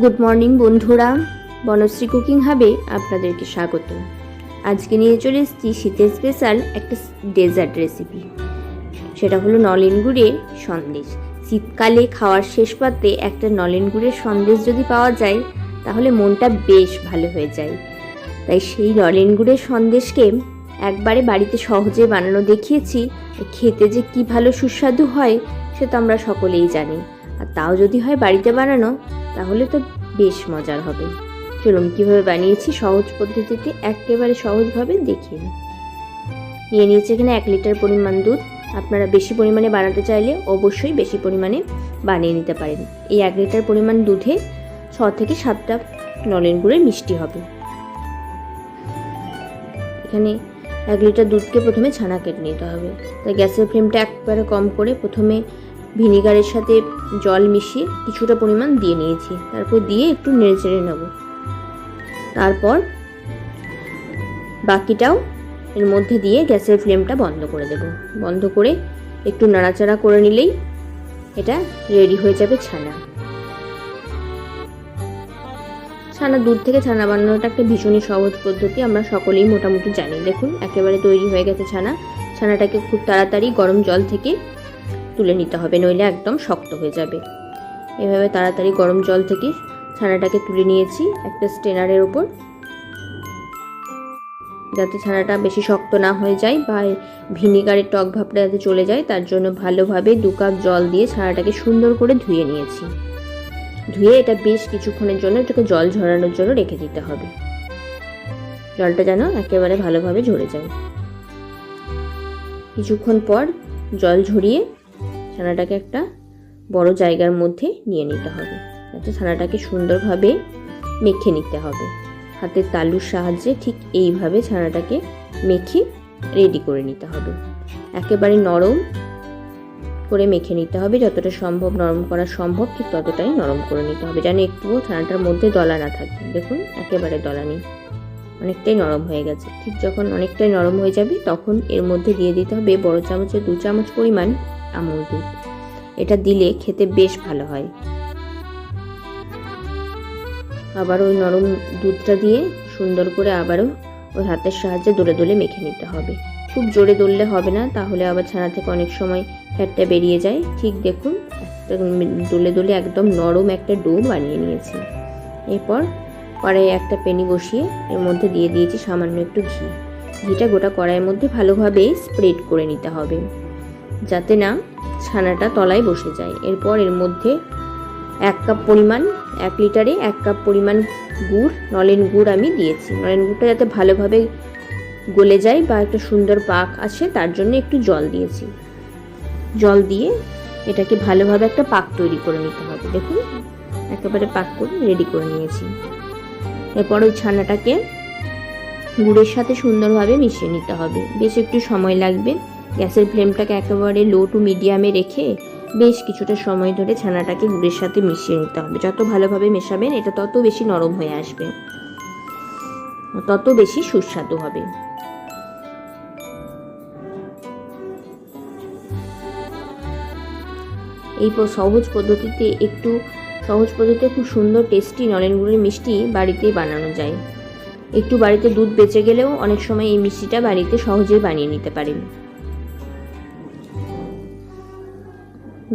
Good morning বন্ধুরা। Banasree cooking হাবে আপনাদেরকে স্বাগত। আজকে নিয়ে চলে এসেছি শীতের স্পেশাল একটা ডেজার্ট রেসিপি সেটা হলো নলেন গুড়ের সন্দেশ। শীতকালে খাওয়ার শেষ পাতে একটা নলেন গুড়ের সন্দেশ যদি পাওয়া যায়, তাহলে মনটা বেশ ভালো হয়ে যায়। তাই সেই নলেন গুড়ের সন্দেশকে একবারে বাড়িতে সহজে বানানো দেখিয়েছি খেতে যে কি ভালো সুস্বাদু হয়, সে তো আমরা সকলেই জানি। আর তাও যদি হয় বাড়িতে বানানো তাহলে তো বেশ মজার হবে। চলুন, কীভাবে বানিয়েছি সহজ পদ্ধতিতে একেবারে সহজভাবে দেখিয়ে। নিয়ে নিয়েছি এখানে এক লিটার পরিমাণ দুধ। আপনারা বেশি পরিমাণে বানাতে চাইলে অবশ্যই বেশি পরিমাণে বানিয়ে নিতে পারেন। এই এক লিটার পরিমাণ দুধে ছ থেকে সাতটা নলেন গুড়ের মিষ্টি হবে। এখানে এক লিটার দুধকে প্রথমে ছানা কেটে নিতে হবে। তাই গ্যাসের ফ্লেমটা একবারে কম করে প্রথমে ভিনিগারের সাথে জল মিশিয়ে কিছুটা পরিমাণ দিয়ে নিয়েছি। তারপর দিয়ে একটু নেড়ে চেড়ে নেব। তারপর বাকিটাও এর মধ্যে দিয়ে গ্যাসের ফ্লেমটা বন্ধ করে দেব। বন্ধ করে একটু নাড়াচাড়া করে নিলেই এটা রেডি হয়ে যাবে ছানা। ছানা দুধ থেকে ছানা বানানোটা একটা ভীষণই সহজ পদ্ধতি, আমরা সকলেই মোটামুটি জানি। দেখুন, একেবারে তৈরি হয়ে গেছে ছানা। ছানাটাকে খুব তাড়াতাড়ি গরম জল থেকে তুলে নিতে হবে, নইলে একদম শক্ত হয়ে যাবে। এভাবে তাড়াতাড়ি গরম জল থেকে ছানাটাকে তুলে নিয়েছি একটা স্টেনারের ওপর। যাতে ছানাটা বেশি শক্ত না হয়ে যায় বা ভিনিগারের টক ভাবটা যাতে চলে যায়, তার জন্য ভালোভাবে দু কাপ জল দিয়ে ছানাটাকে সুন্দর করে ধুয়ে নিয়েছি। ধুয়ে এটা বেশ কিছুক্ষণের জন্য এটাকে জল ঝরানোর জন্য রেখে দিতে হবে। জলটা যেন একেবারে ভালোভাবে ঝরে যায়। কিছুক্ষণ পর জল ঝরিয়ে ছানাটাকে একটা বড় জায়গার মধ্যে নিয়ে নিতে হবে। যাতে ছানাটাকে সুন্দরভাবে মেখে নিতে হবে। হাতের তালুর সাহায্যে ঠিক এইভাবে ছানাটাকে মেখে রেডি করে নিতে হবে। একেবারে নরম করে মেখে নিতে হবে। যতটা সম্ভব নরম করা সম্ভব, ঠিক ততটাই নরম করে নিতে হবে। যেন একটুও ছানাটার মধ্যে দলা না থাকে। দেখুন, একেবারে দলা নেই। অনেকটাই নরম হয়ে গেছে। ঠিক যখন অনেকটাই নরম হয়ে যাবে, তখন এর মধ্যে দিয়ে দিতে হবে বড় চামচের দু চামচ পরিমাণ আমুল দুধ। এটা দিলে খেতে বেশ ভালো হয়। আবার ওই নরম দুধটা দিয়ে সুন্দর করে আবারও ওই হাতের সাহায্যে দোলে দোলে মেখে নিতে হবে। খুব জোরে দললে হবে না, তাহলে আবার ছানা থেকে অনেক সময় ফ্যাটটা বেরিয়ে যায়। ঠিক দেখুন, একটা দোলে দোলে একদম নরম একটা ডো বানিয়ে নিয়েছি। এরপর কড়াইয়ে একটা পেনি বসিয়ে এর মধ্যে দিয়ে দিয়েছি সামান্য একটু ঘি। ঘিটা গোটা কড়াইয়ের মধ্যে ভালোভাবে স্প্রেড করে নিতে হবে। যাতে না ছানাটা তলায় বসে যায়। এরপর এর মধ্যে এক কাপ পরিমাণ, এক লিটারে এক কাপ পরিমাণ গুড়, নলেন গুড় আমি দিয়েছি। নলেন গুড়টা যাতে ভালোভাবে গলে যায় বা একটা সুন্দর পাক আসে, তার জন্য একটু জল দিয়েছি। জল দিয়ে এটাকে ভালোভাবে একটা পাক তৈরি করে নিতে হবে। দেখুন, একেবারে পাক করে রেডি করে নিয়েছি। এরপর ওই ছানাটাকে গুড়ের সাথে সুন্দরভাবে মিশিয়ে নিতে হবে। বেশ একটু সময় লাগবে। গ্যাসের ফ্লেমটাকে একেবারে লো টু মিডিয়ামে রেখে বেশ কিছুটা সময় ধরে ছানাটাকে গুড়ের সাথে মিশিয়ে নিতে হবে। যত ভালোভাবে মেশাবেন, এটা তত বেশি নরম হয়ে আসবে। তত বেশি সুস্বাদু হবে। এই সহজ পদ্ধতিতে একটু, সহজ পদ্ধতিতে খুব সুন্দর টেস্টি নলেন গুড়ের মিষ্টি বাড়িতেই বানানো যায়। একটু বাড়িতে দুধ বেঁচে গেলেও অনেক সময় এই মিষ্টিটা বাড়িতে সহজেই বানিয়ে নিতে পারেন।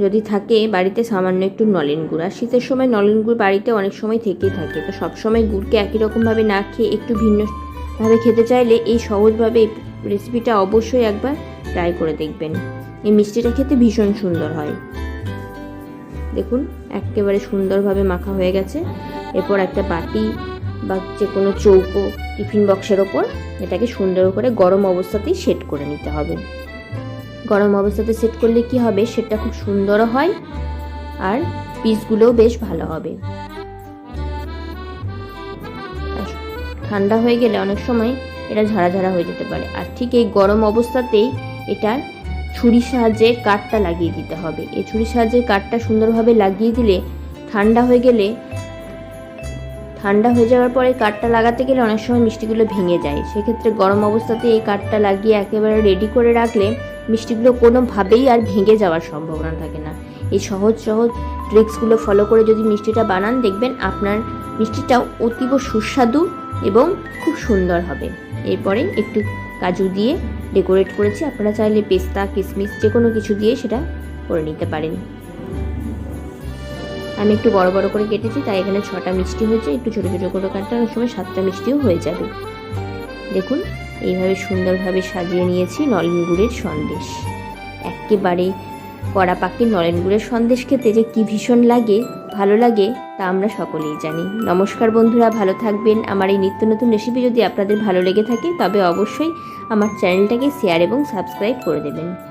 যদি থাকে, বাড়িতে সামান্য একটু নলেন গুড়। আর শীতের সময় নলেন গুড় বাড়িতে অনেক সময় থেকেই থাকে। তো সবসময় গুড়কে একই রকমভাবে না খেয়ে একটু ভিন্নভাবে খেতে চাইলে এই সহজভাবে এই রেসিপিটা অবশ্যই একবার ট্রাই করে দেখবেন। এই মিষ্টিটা খেতে ভীষণ সুন্দর হয়। দেখুন, একেবারে সুন্দরভাবে মাখা হয়ে গেছে। এরপর একটা বাটি বা যে কোনো চৌকো টিফিন বক্সের ওপর এটাকে সুন্দর করে গরম অবস্থাতেই সেট করে নিতে হবে। গরম অবস্থাতে সেট করলে কি হবে? সেটা খুব সুন্দরও হয় আর পিসগুলোও বেশ ভালো হবে। ঠান্ডা হয়ে গেলে অনেক সময় এটা ঝাড়া ঝাড়া হয়ে যেতে পারে। আর ঠিক এই গরম অবস্থাতেই এটার ছুরির সাহায্যে কাঠটা লাগিয়ে দিতে হবে। এই ছুরির সাহায্যে কাঠটা সুন্দরভাবে লাগিয়ে দিলে ঠান্ডা হয়ে গেলে, ঠান্ডা হয়ে যাওয়ার পরে কাঠটা লাগাতে গেলে অনেক সময় মিষ্টিগুলো ভেঙে যায়। সেক্ষেত্রে গরম অবস্থাতে এই কাঠটা লাগিয়ে একেবারে রেডি করে রাখলে মিষ্টিগুলো কোনোভাবেই আর ভেঙে যাওয়ার সম্ভাবনা থাকে না। এই সহজ সহজ ট্রিক্সগুলো ফলো করে যদি মিষ্টিটা বানান, দেখবেন আপনার মিষ্টিটাও অতীব সুস্বাদু এবং খুব সুন্দর হবে। এরপরে একটু কাজু দিয়ে ডেকোরেট করেছি। আপনারা চাইলে পেস্তা কিশমিশ যে কোনো কিছু দিয়ে সেটা করে নিতে পারেন। আমি একটু বড় বড় করে কেটেছি, তাই এখানে ছটা মিষ্টি হয়েছে। একটু ছোটো ছোটো করে কাটলে অনেক সময় সাতটা মিষ্টিও হয়ে যাবে। দেখুন এইভাবে সুন্দরভাবে সাজিয়ে নিয়েছি নলেন গুড়ের সন্দেশ। একেবারে কড়া পাখির নলেন গুড়ের সন্দেশ খেতে যে কী ভীষণ লাগে, ভালো লাগে, তা আমরা সকলেই জানি। নমস্কার বন্ধুরা, ভালো থাকবেন। আমার এই নিত্য নতুন রেসিপি যদি আপনাদের ভালো লেগে থাকে, তবে অবশ্যই আমার চ্যানেলটাকে শেয়ার এবং সাবস্ক্রাইব করে দেবেন।